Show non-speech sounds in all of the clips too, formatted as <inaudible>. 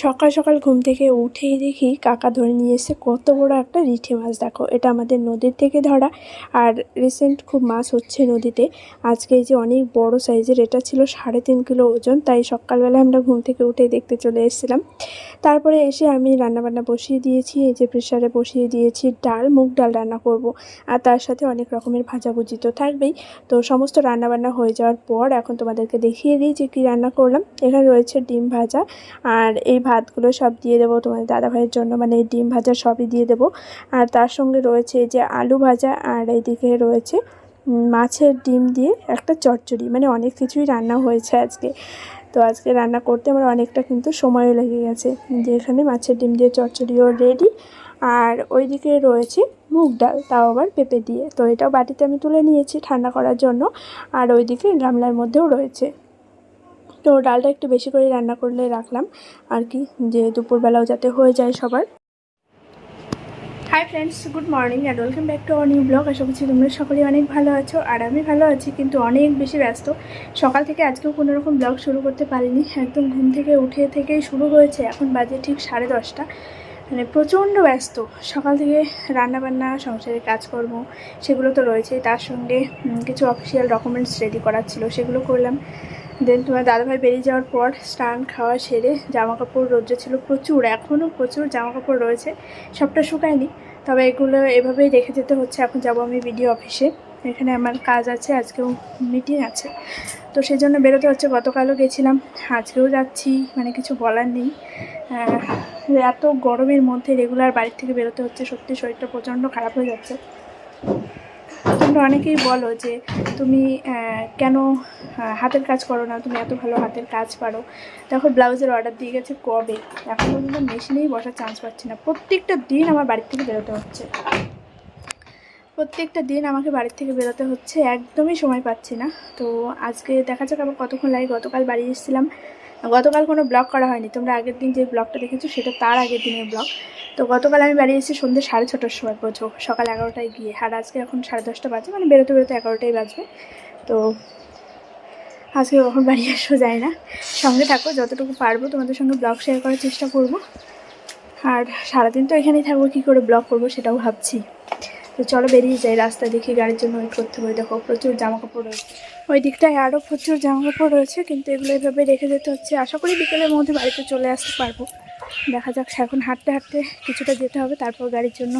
সকাল সকাল ঘুম থেকে উঠেই দেখি কাকা ধরে নিয়ে এসে কত বড় একটা রিঠে মাছ, দেখো, এটা আমাদের নদীর থেকে ধরা। আর রিসেন্ট খুব মাছ হচ্ছে নদীতে। আজকে এই যে অনেক বড় সাইজের এটা ছিল সাড়ে তিন কিলো ওজন, তাই সকালবেলা আমরা ঘুম থেকে উঠেই দেখতে চলে এসেছিলাম। তারপরে এসে আমি রান্নাবান্না বসিয়ে দিয়েছি, এই যে প্রেশারে বসিয়ে দিয়েছি ডাল, মুগ ডাল রান্না করব। আর তার সাথে অনেক রকমের ভাজাভুজি তো থাকবেই। তো সমস্ত রান্নাবান্না হয়ে যাওয়ার পর এখন তোমাদেরকে দেখিয়ে দিই যে কী রান্না করলাম। এখানে রয়েছে ডিম ভাজা, আর এই ভাতগুলো সব দিয়ে দেবো, তোমাদের দাদা ভাইয়ের জন্য মানে ডিম ভাজা সবই দিয়ে দেবো। আর তার সঙ্গে রয়েছে এই যে আলু ভাজা, আর এইদিকে রয়েছে মাছের ডিম দিয়ে একটা চচ্চড়ি মানে অনেক কিছুই রান্না হয়েছে আজকে। তো আজকে রান্না করতে আমার অনেকটা কিন্তু সময়ও লেগে গেছে। যে এখানে মাছের ডিম দিয়ে চচ্চড়িও রেডি আর ওইদিকে রয়েছে মুগ ডাল, তাও আবার পেঁপে দিয়ে। তো এটাও বাটিতে আমি তুলে নিয়েছি ঠান্ডা করার জন্য, আর ওইদিকে গামলার মধ্যেও রয়েছে। তো ডালটা একটু বেশি করে রান্না করলে রাখলাম। আর কি, যে দুপুরবেলাও যাতে হয়ে যায় সবার। Hi friends good morning and welcome back to our new blog আশা করছি তোমরা সকলেই অনেক ভালো আছো আর আমি ভালো আছি, কিন্তু অনেক বেশি ব্যস্ত। সকাল থেকে আজকেও কোনো রকম ব্লগ শুরু করতে পারিনি। একদম ঘুম থেকে উঠে থেকেই শুরু হয়েছে। এখন বাজে ঠিক সাড়ে দশটা। মানে প্রচণ্ড ব্যস্ত। সকাল থেকে রান্নাবান্না, সংসারের কাজকর্ম, সেগুলো তো রয়েছেই। তার সঙ্গে কিছু অফিসিয়াল ডকুমেন্টস রেডি করার ছিল, সেগুলো করলাম। দেন তোমার দাদাভাই বেরিয়ে যাওয়ার পর স্নান খাওয়া সেরে জামা কাপড় রোদ্রে ছিল প্রচুর, এখনও প্রচুর জামা কাপড় রয়েছে, সবটা শুকায়নি। তবে এগুলো এভাবেই রেখে যেতে হচ্ছে, এখন যাব আমি ভিডিও অফিসে। এখানে আমার কাজ আছে, আজকেও মিটিং আছে। তো সেই জন্য বেরোতে হচ্ছে, গতকালও গেছিলাম, আজকেও যাচ্ছি মানে কিছু বলার নেই। এত গরমের মধ্যে রেগুলার বাড়ির থেকে বেরোতে হচ্ছে, সত্যি শরীরটা প্রচণ্ড খারাপ হয়ে যাচ্ছে। তোমরা অনেকেই বলো যে তুমি কেন হাতের কাজ করো না? তুমি এত ভালো হাতের কাজ পারো। দেখো, ব্লাউজের অর্ডার দিয়ে গেছে কবে? এখন পর্যন্ত মেশিনেই বসার চান্স পাচ্ছি না। প্রত্যেকটা দিন আমার বাড়ির থেকে বেরোতে হচ্ছে। প্রত্যেকটা দিন আমাকে বাড়ির থেকে বেরোতে হচ্ছে, একদমই সময় পাচ্ছি না। তো আজকে দেখা যাক আবার কতক্ষণ লাগে, গতকাল বাড়ি এসেছিলাম। গতকাল কোনো ব্লগ করা হয়নি, তোমরা আগের দিন যে ব্লগটা দেখেছ সেটা তার আগের দিনের ব্লগ। তো গতকাল আমি বাড়ি এসেছি সন্ধ্যে সাড়ে ছটার সময় বোঝো, সকাল এগারোটায় গিয়ে। আর আজকে এখন সাড়ে দশটা বাজে মানে বেরোতে বেরোতে এগারোটাই বাজবে। তো আজকে কখন বাড়ি আসব যায় না। সঙ্গে থাকো, যতটুকু পারব তোমাদের সঙ্গে ব্লগ শেয়ার করার চেষ্টা করব। আর সারাদিন তো এখানেই থাকব, কী করে ব্লগ করব সেটাও ভাবছি। তো চলো বেরিয়ে যাই, রাস্তা দেখি গাড়ির জন্য ওয়েট করতে হবে। দেখো প্রচুর জামা কাপড় রয়েছে। ওই দিকটায় আরও প্রচুর জামা কাপড় রয়েছে, কিন্তু এগুলো এভাবে রেখে যেতে হচ্ছে। আশা করি বিকেলের মধ্যে বাড়িতে চলে আসতে পারব। দেখা যাক, এখন হাঁটতে হাঁটতে কিছুটা যেতে হবে, তারপর গাড়ির জন্য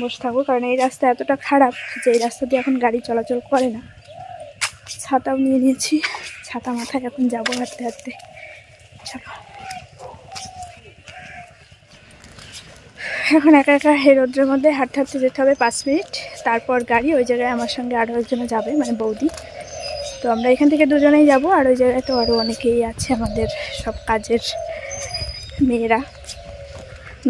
বসে থাকব। কারণ এই রাস্তা এতটা খারাপ যে এই রাস্তা দিয়ে এখন গাড়ি চলাচল করে না। ছাতাও নিয়ে নিয়েছি। ছাতা মাথায় এখন যাব হাঁটতে হাঁটতে। চলো। এখন একা একা এই রোদ্রের মধ্যে হাঁটতে হাঁটতে যেতে হবে পাঁচ মিনিট। তারপর গাড়ি, ওই জায়গায় আমার সঙ্গে আরও একজনে যাবে মানে বৌদি। তো আমরা এখান থেকে দুজনেই যাব, আর ওই জায়গায় তো আরও অনেকেই আছে আমাদের সব কাজের মেয়েরা।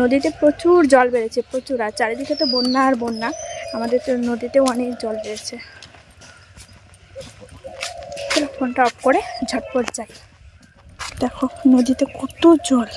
নদীতে প্রচুর জল বেড়েছে, প্রচুর, আর চারিদিকে তো বন্যা আর বন্যা। আমাদের তো নদীতেও অনেক জল বেড়েছে। ফোনটা অফ করে ঝটপট যাই। দেখো, নদীতে কত জল।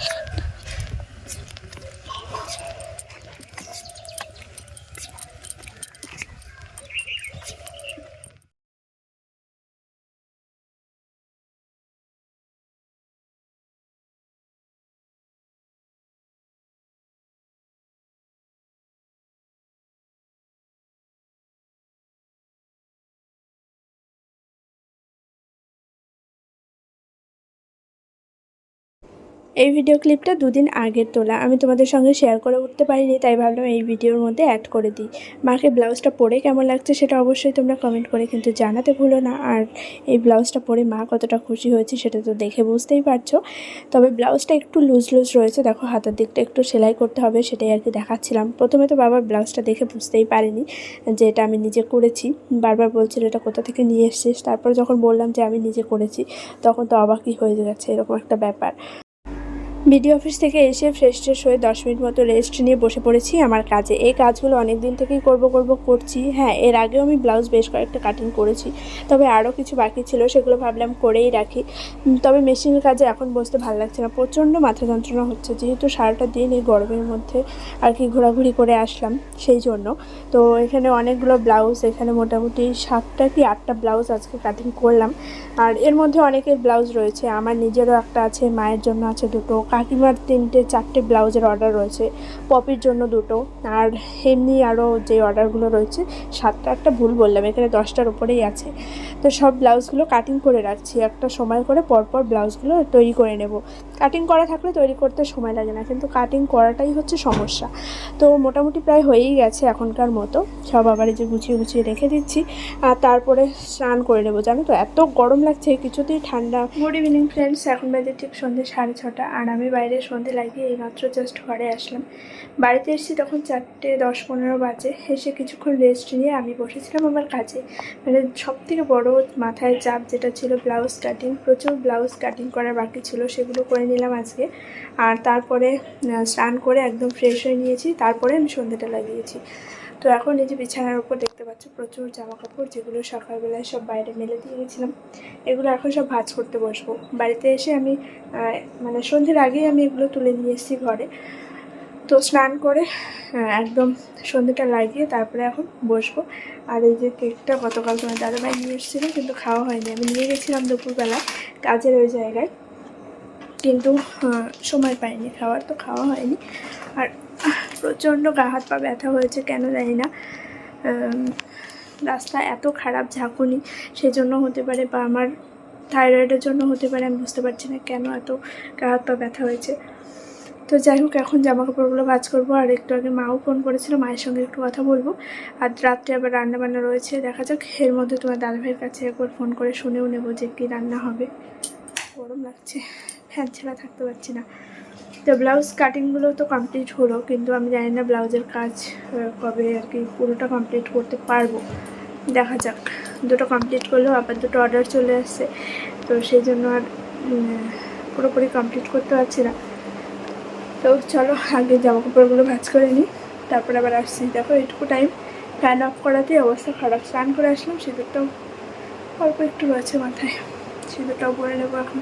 এই ভিডিও ক্লিপটা দুদিন আগের তোলা। আমি তোমাদের সঙ্গে শেয়ার করে উঠতে পারিনি, তাই ভাবলাম এই ভিডিওর মধ্যে অ্যাড করে দিই। মাকে ব্লাউজটা পরে কেমন লাগছে সেটা অবশ্যই তোমরা কমেন্ট করে কিন্তু জানাতে ভুলো না। আর এই ব্লাউজটা পরে মা কতটা খুশি হয়েছে সেটা তো দেখে বুঝতেই পারছ। তবে ব্লাউজটা একটু লুজ লুজ রয়েছে। দেখো হাতের দিকটা একটু সেলাই করতে হবে সেটাই আর কি দেখাচ্ছিলাম। প্রথমে তো বাবার ব্লাউজটা দেখে বুঝতেই পারিনি যে এটা আমি নিজে করেছি। বারবার বলছিল, এটা কোথা থেকে নিয়ে এসেছিস? তারপর যখন বললাম যে আমি নিজে করেছি, তখন তো অবাকই হয়ে গেছে, এরকম একটা ব্যাপার। বিডি অফিস থেকে এসে ফ্রেশ ট্রেশ হয়ে দশ মিনিট মতো রেস্ট নিয়ে বসে পড়েছি আমার কাজে। এই কাজগুলো অনেক দিন থেকেই করব করব, করছি। হ্যাঁ এর আগেও আমি ব্লাউজ বেশ কয়েকটা কাটিং করেছি। তবে আরও কিছু বাকি ছিল, সেগুলো ভাবলাম করেই রাখি। তবে মেশিনের কাজে এখন বসতে ভালো লাগছে না। প্রচণ্ড মাথা যন্ত্রণা হচ্ছে। যেহেতু সারাটা দিন এই গরমের মধ্যে আর কি ঘোরাঘুরি করে আসলাম, সেই জন্য। তো এখানে অনেকগুলো ব্লাউজ এখানে মোটামুটি সাতটা কি আটটা ব্লাউজ আজকে কাটিং করলাম। আর এর মধ্যে অনেকের ব্লাউজ রয়েছে। আমার নিজেরও একটা আছে, মায়ের জন্য আছে দুটো। কাকিমার তিনটে, চারটে ব্লাউজের অর্ডার রয়েছে। পপির জন্য দুটো। আর এমনি আরও যে অর্ডারগুলো রয়েছে, সাতটা একটা ভুল বললাম, এখানে দশটার উপরেই আছে। তো সব ব্লাউজগুলো কাটিং করে রাখছি। একটা সময় করে পরপর ব্লাউজগুলো তৈরি করে নেব। কাটিং করা থাকলে তৈরি করতে সময় লাগে না, কিন্তু কাটিং করাটাই হচ্ছে সমস্যা। তো মোটামুটি প্রায় হয়েই গেছে এখনকার মতো। সব আবার যে গুছিয়ে গুছিয়ে রেখে দিচ্ছি। আর তারপরে স্নান করে নেব। জানো তো, এত গরম লাগছে, কিছুতেই ঠান্ডা গুড ইভিনিং ফ্রেন্ডস এখন বাজে ঠিক সন্ধ্যে সাড়ে ছটা। আর আমি বাইরে সন্ধে লাগিয়ে এইমাত্র জাস্ট ঘরে আসলাম। বাড়িতে এসেছি তখন চারটে দশ পনেরো বাজে। এসে কিছুক্ষণ রেস্ট নিয়ে আমি বসেছিলাম আমার কাজে। মানে সব থেকে বড়ো মাথায় চাপ যেটা ছিল ব্লাউজ কাটিং প্রচুর ব্লাউজ কাটিং করার বাকি ছিল, সেগুলো করে নিলাম আজকে। আর তারপরে স্নান করে একদম ফ্রেশ হয়ে নিয়েছি। তারপরে আমি সন্ধেটা লাগিয়েছি। তো এখন এই যে বিছানার উপর দেখতে পাচ্ছ, প্রচুর জামা কাপড় যেগুলো সকালবেলায় সব বাইরে মেলে দিয়ে গেছিলাম। এগুলো এখন সব ভাঁজ করতে বসবো। বাড়িতে এসে আমি মানে সন্ধ্যের আগেই আমি এগুলো তুলে নিয়ে এসেছি ঘরে। তো স্নান করে একদম সন্ধ্যেটা লাগিয়ে তারপরে এখন বসবো। আর এই যে কেকটা গতকাল তোমার দাদাভাই নিয়ে এসেছিল, কিন্তু খাওয়া হয়নি। আমি নিয়ে গেছিলাম দুপুরবেলা কাজের ওই জায়গায়। কিন্তু সময় পাইনি, খাওয়ার তো খাওয়া হয়নি। আর প্রচণ্ড গা হাত পা ব্যথা হয়েছে, কেন জানি না। রাস্তা এত খারাপ ঝাঁকুনি, সেজন্য হতে পারে বা আমার থাইরয়েডের জন্য হতে পারে, আমি বুঝতে পারছি না কেন এত গা হাত পা ব্যথা হয়েছে। তো যাই হোক, এখন জামা কাপড়গুলো ভাজ করব, আর একটু আগে মাও ফোন করেছিল, মায়ের সঙ্গে একটু কথা বলব। আর রাত্রে আবার রান্না বান্না রয়েছে, দেখা যাক, এর মধ্যে তোমার দাদাভাইয়ের কাছে একবার ফোন করে শুনেও নেব যে কী রান্না হবে। গরম লাগছে, ফ্যান ছাড়া থাকতে পারছি না। তো ব্লাউজ কাটিংগুলো তো কমপ্লিট হলো, কিন্তু আমি জানি না ব্লাউজের কাজ কবে আর কি পুরোটা কমপ্লিট করতে পারব। দেখা যাক, দুটো কমপ্লিট করলেও আবার দুটো অর্ডার চলে আসছে, তো সেই জন্য আর পুরোপুরি কমপ্লিট করতে পারছি না। তো চলো, আগে জামা কাপড়গুলো ভাজ করে নিই, তারপরে আবার আসছি। দেখো, এইটুকু টাইম ফ্যান অফ করাতেই অবস্থা খারাপ। স্নান করে আসলাম সিঁদুরটাও অল্প একটু আছে মাথায় সিঁদুরটাও পরে নেব এখন।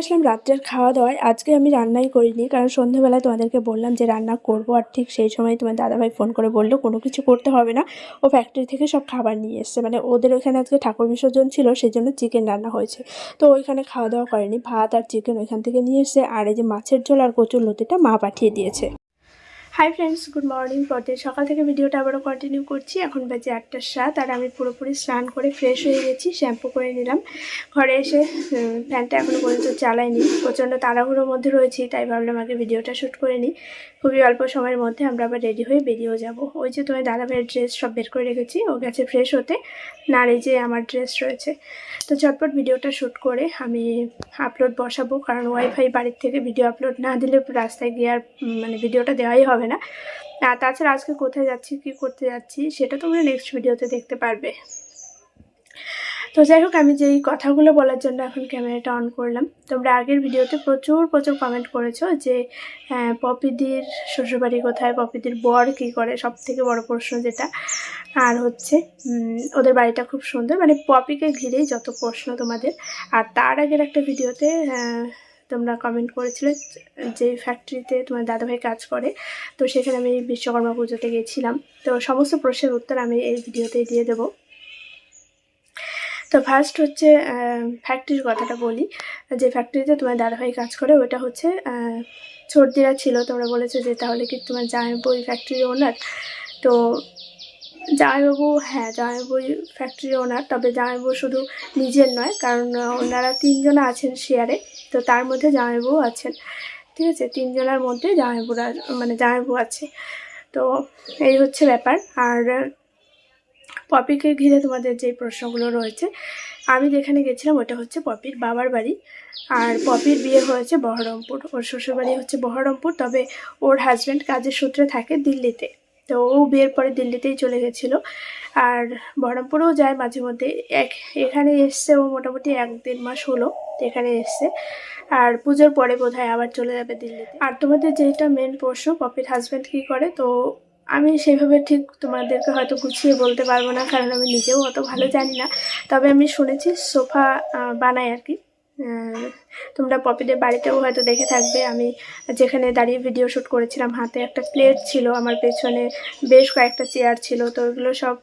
আসলাম রাত্রের খাওয়া দাওয়ায় আজকে আমি রান্নাই করিনি, কারণ সন্ধ্যাবেলায় তোমাদেরকে বললাম যে রান্না করব, আর ঠিক সেই সময় তোমার দাদাভাই ফোন করে বলল, কোনো কিছু করতে হবে না। ও ফ্যাক্টরি থেকে সব খাবার নিয়ে এসছে। মানে ওদের ওইখানে আজকে ঠাকুর বিসর্জন ছিল সেই জন্য চিকেন রান্না হয়েছে। তো ওইখানে খাওয়া দাওয়া করেনি, ভাত আর চিকেন ওইখান থেকে নিয়ে এসছে। আর এই যে মাছের ঝোল আর কচুর লতিটা মা পাঠিয়ে দিয়েছে। হাই ফ্রেন্ডস গুড মর্নিং পথে সকাল থেকে ভিডিওটা আবারও কন্টিনিউ করছি। এখন বাজে আটটার সাত আর আমি পুরোপুরি স্নান করে ফ্রেশ হয়ে গেছি শ্যাম্পু করে নিলাম। ঘরে এসে ফ্যানটা এখনও পর্যন্ত চালাইনি। প্রচণ্ড তাড়াহুড়োর মধ্যে রয়েছি, তাই ভাবলাম আগে ভিডিওটা শ্যুট করে নিই। খুবই অল্প সময়ের মধ্যে আমরা আবার রেডি হয়ে বেরিয়েও যাব। ওই যে তোমার দাদা ভাইয়ের ড্রেস সব বের করে রেখেছি, ও গেছে ফ্রেশ হতে। আর এই যে আমার ড্রেস রয়েছে। তো ঝটপট ভিডিওটা শ্যুট করে আমি আপলোড বসাবো, কারণ ওয়াইফাই বাড়ির থেকে ভিডিও আপলোড না দিলে রাস্তায় গিয়ে আর মানে ভিডিওটা দেওয়াই হবে না। আর তাছাড়া আজকে কোথায় যাচ্ছি, কী করতে যাচ্ছি, সেটা তোমরা নেক্সট ভিডিওতে দেখতে পারবে। তো যাই হোক, আমি যেই কথাগুলো বলার জন্য এখন ক্যামেরাটা অন করলাম, তোমরা আগের ভিডিওতে প্রচুর প্রচুর কমেন্ট করেছ যে পপিদির শ্বশুরবাড়ি কোথায়, পপিদির বর কী করে সব থেকে বড় প্রশ্ন যেটা। আর হচ্ছে ওদের বাড়িটা খুব সুন্দর মানে পপিকে ঘিরেই যত প্রশ্ন তোমাদের। আর তার আগের একটা ভিডিওতে তোমরা কমেন্ট করেছিলে যে ফ্যাক্টরিতে তোমার দাদাভাই কাজ করে। তো সেখানে আমি বিশ্বকর্মা পুজোতে গেছিলাম। তো সমস্ত প্রশ্নের উত্তর আমি এই ভিডিওতেই দিয়ে দেবো। তো ফার্স্ট হচ্ছে ফ্যাক্টরির কথাটা বলি। যে ফ্যাক্টরিতে তোমার দাদাভাই কাজ করে, ওটা হচ্ছে সর্দিরা ছিল। তোমরা বলেছ যে তাহলে কি তোমার জামাইবাবু ওই ফ্যাক্টরির ওনার তো জামাইবাবু হ্যাঁ জামাইবাবু ফ্যাক্টরি ওনার তবে জামাইবাবু শুধু নিজের নয়, কারণ ওনারা তিনজনা আছেন শেয়ারে তো তার মধ্যে জামাইবাবু আছেন। ঠিক আছে, তিনজনের মধ্যে জামাইবাবুরা মানে জামাইবাবু আছে। তো এই হচ্ছে ব্যাপার। আর পপিকে ঘিরে তোমাদের যে প্রশ্নগুলো রয়েছে, আমি যেখানে গেছিলাম ওটা হচ্ছে পপির বাবার বাড়ি। আর পপির বিয়ে হয়েছে বহরমপুর। ওর শ্বশুরবাড়ি হচ্ছে বহরমপুর। তবে ওর হাজব্যান্ড কাজের সূত্রে থাকে দিল্লিতে। তো ও বিয়ের পরে দিল্লিতেই চলে গেছিল। আর বহরমপুরেও যায় মাঝে মধ্যে। এক, এখানে এসছে ও মোটামুটি এক দেড় মাস হলো এখানে এসছে। আর পুজোর পরে বোধহয় আবার চলে যাবে দিল্লিতে। আর তোমাদের যেটা মেন প্রশ্ন, পপির হাজব্যান্ড কী করে? তো আমি সেইভাবে ঠিক তোমাদেরকে হয়তো গুছিয়ে বলতে পারব না, কারণ আমি নিজেও অত ভালো জানি না। তবে আমি শুনেছি সোফা বানাই আর কি। তোমরা পপিদের বাড়িতেও হয়তো দেখে থাকবে। আমি যেখানে দাঁড়িয়ে ভিডিও শ্যুট করেছিলাম, হাতে একটা প্লেট ছিল, আমার পেছনে বেশ কয়েকটা চেয়ার ছিল। তো ওইগুলো সব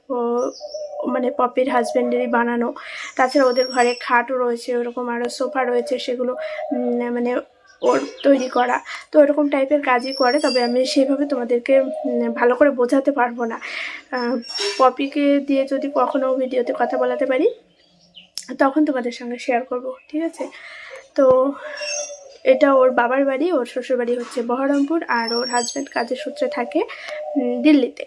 মানে পপির হাজব্যান্ডেরই বানানো। তাছাড়া ওদের ঘরে খাটও রয়েছে, ওরকম আরও সোফা রয়েছে, সেগুলো মানে ওর তৈরি করা। তো এরকম টাইপের কাজই করে, তবে আমি সেইভাবে তোমাদেরকে ভালো করে বোঝাতে পারব না। পপিকে দিয়ে যদি কখনো ভিডিওতে কথা বলাতে পারি? তখন তোমাদের সঙ্গে শেয়ার করব, ঠিক আছে? তো এটা ওর বাবার বাড়ি, ওর শ্বশুর বাড়ি হচ্ছে বহরমপুর আর ওর হাজব্যান্ড কাজের সূত্রে থাকে দিল্লিতে।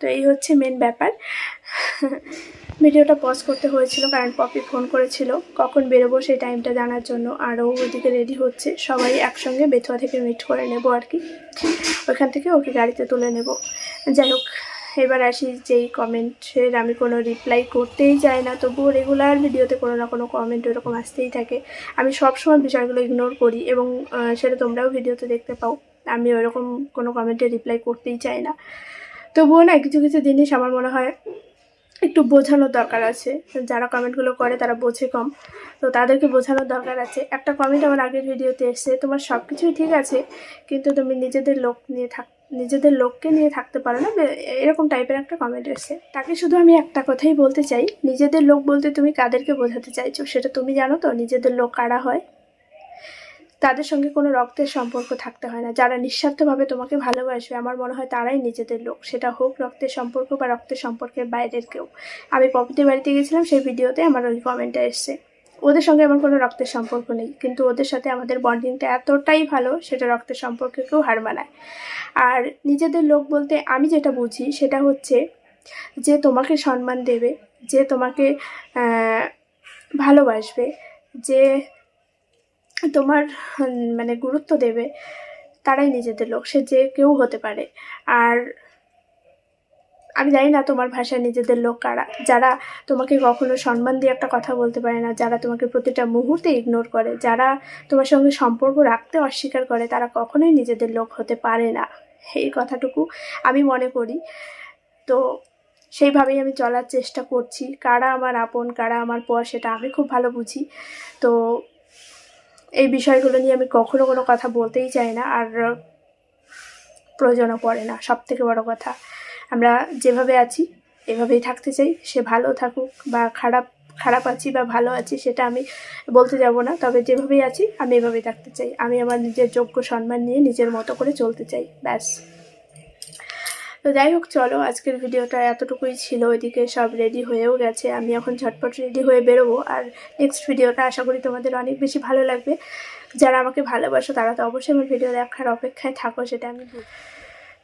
তো এই হচ্ছে মেন ব্যাপার। <laughs> ভিডিওটা পজ করতে হয়েছিল কারণ পপি ফোন করেছিল কখন বেরোবো সেই টাইমটা জানার জন্য, আর ও ওইদিকে রেডি হচ্ছে। সবাই একসঙ্গে বেথুয়া থেকে মিট করে নেব আর কি। ওইখান থেকে ওকে গাড়িতে তুলে নেব। যাই হোক এবার আসি যেই কমেন্টের আমি কোনো রিপ্লাই করতেই চাই না, তবুও রেগুলার ভিডিওতে কোনো না কোনো কমেন্ট ওরকম আসতেই থাকে। আমি সবসময় বিষয়গুলো ইগনোর করি এবং সেটা তোমরাও ভিডিওতে দেখতে পাও। আমি ওরকম কোনো কমেন্টে রিপ্লাই করতেই চাই না। তবুও না কিছু কিছু জিনিস আমার মনে হয় একটু বোঝানোর দরকার আছে। যারা কমেন্টগুলো করে তারা বোঝে কম। তো তাদেরকে বোঝানোর দরকার আছে। একটা কমেন্ট আমার আগের ভিডিওতে এসছে, তোমার সব কিছুই ঠিক আছে, কিন্তু তুমি নিজেদের লোক নিয়ে থাক নিজেদের লোককে নিয়ে থাকতে পারো না এরকম টাইপের একটা কমেন্ট এসছে। তাকে শুধু আমি একটা কথাই বলতে চাই, নিজেদের লোক বলতে তুমি কাদেরকে বোঝাতে চাইছো সেটা তুমি জানো তো, নিজেদের লোক কারা হয়? তাদের সঙ্গে কোনো রক্তের সম্পর্ক থাকতে হয় না। যারা নিঃস্বার্থভাবে তোমাকে ভালোবাসবে, আমার মনে হয় তারাই নিজেদের লোক। সেটা হোক রক্তের সম্পর্ক বা রক্তের সম্পর্কের বাইরের কেউ। আমি পপিদের বাড়িতে গেছিলাম সেই ভিডিওতে আমার ওই কমেন্টটা এসছে। ওদের সঙ্গে আমার কোনো রক্তের সম্পর্ক নেই, কিন্তু ওদের সাথে আমাদের বন্ডিংটা এতটাই ভালো, সেটা রক্তের সম্পর্ককেও হার মানায়। আর নিজেদের লোক বলতে আমি যেটা বুঝি সেটা হচ্ছে যে তোমাকে সম্মান দেবে, যে তোমাকে ভালোবাসবে, যে তোমার মানে গুরুত্ব দেবে, তারাই নিজেদের লোক, সে যে কেউ হতে পারে। আর আমি জানি না তোমার ভাষায় নিজেদের লোক কারা। যারা তোমাকে কখনো সম্মান দিয়ে একটা কথা বলতে পারে না, যারা তোমাকে প্রতিটা মুহূর্তে ইগনোর করে, যারা তোমার সঙ্গে সম্পর্ক রাখতে অস্বীকার করে, তারা কখনোই নিজেদের লোক হতে পারে না। এই কথাটুকু আমি মনে করি। তো সেইভাবেই আমি চলার চেষ্টা করছি। কারা আমার আপন, কারা আমার পর, সেটা আমি খুব ভালো বুঝি। তো এই বিষয়গুলো নিয়ে আমি কখনো কোনো কথা বলতেই চাই না, আর প্রয়োজনও পড়ে না। সব থেকে বড় কথা আমরা যেভাবে আছি, এভাবেই থাকতে চাই। সে ভালো থাকুক বা খারাপ খারাপ আছি বা ভালো আছি সেটা আমি বলতে যাব না। তবে যেভাবেই আছি, আমি এভাবেই থাকতে চাই। আমি আমার নিজের যোগ্য সম্মান নিয়ে নিজের মতো করে চলতে চাই। ব্যাস। তো যাই হোক, চলো আজকের ভিডিওটা এতটুকুই ছিল। ওইদিকে সব রেডি হয়েও গেছে। আমি এখন ঝটপট রেডি হয়ে বেরোবো। আর নেক্সট ভিডিওটা আশা করি তোমাদের অনেক বেশি ভালো লাগবে। যারা আমাকে ভালোবাসো, তারা তো অবশ্যই আমার ভিডিও দেখার অপেক্ষায় থাকো, সেটা আমি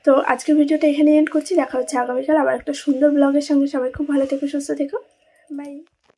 তো আজকের ভিডিওটা এখানে এন্ড করছি। দেখা হচ্ছে আগামীকাল আবার একটা সুন্দর ব্লগের সঙ্গে। সবাই খুব ভালো থেকো, সুস্থ থেকো। বাই